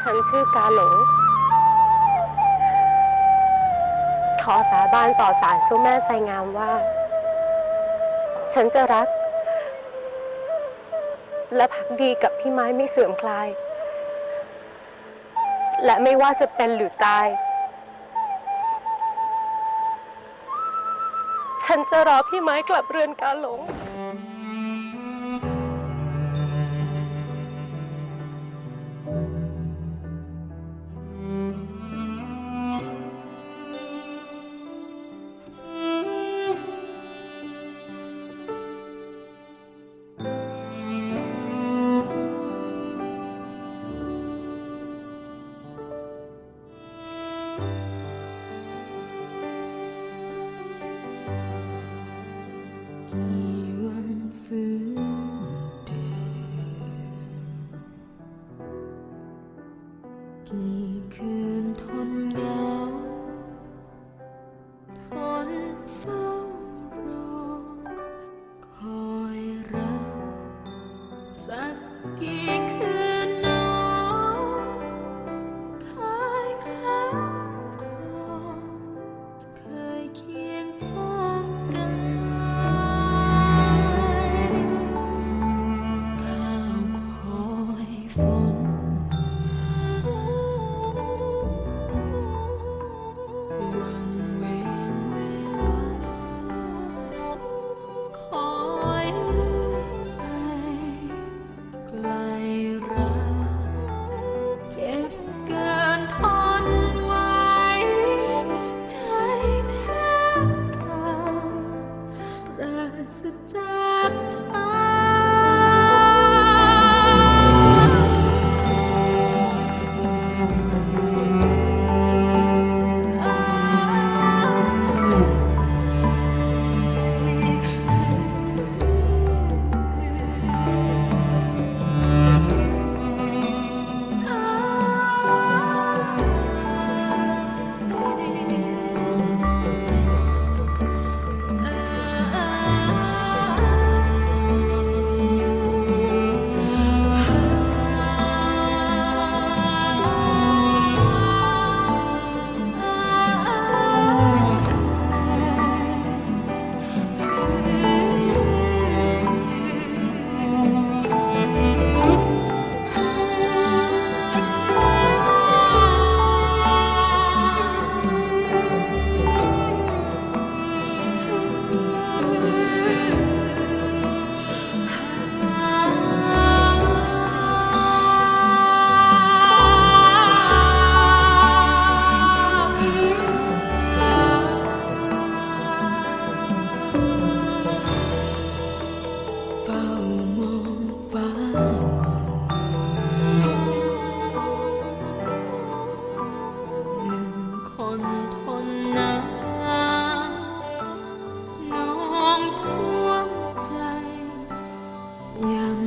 ฉันชื่อกาหลง ขอสาบานต่อศาลเจ้าแม่ไซงามว่า ฉันจะรัก และพักดีกับพี่ไม้ไม่เสื่อมคลาย และไม่ว่าจะเป็นหรือตาย ฉันจะรอพี่ไม้กลับเรือนกาหลง กี่วันฟื้นเดินกี่คืนทนเหงา the time. นทนน้ำน้องท่วมใจยัง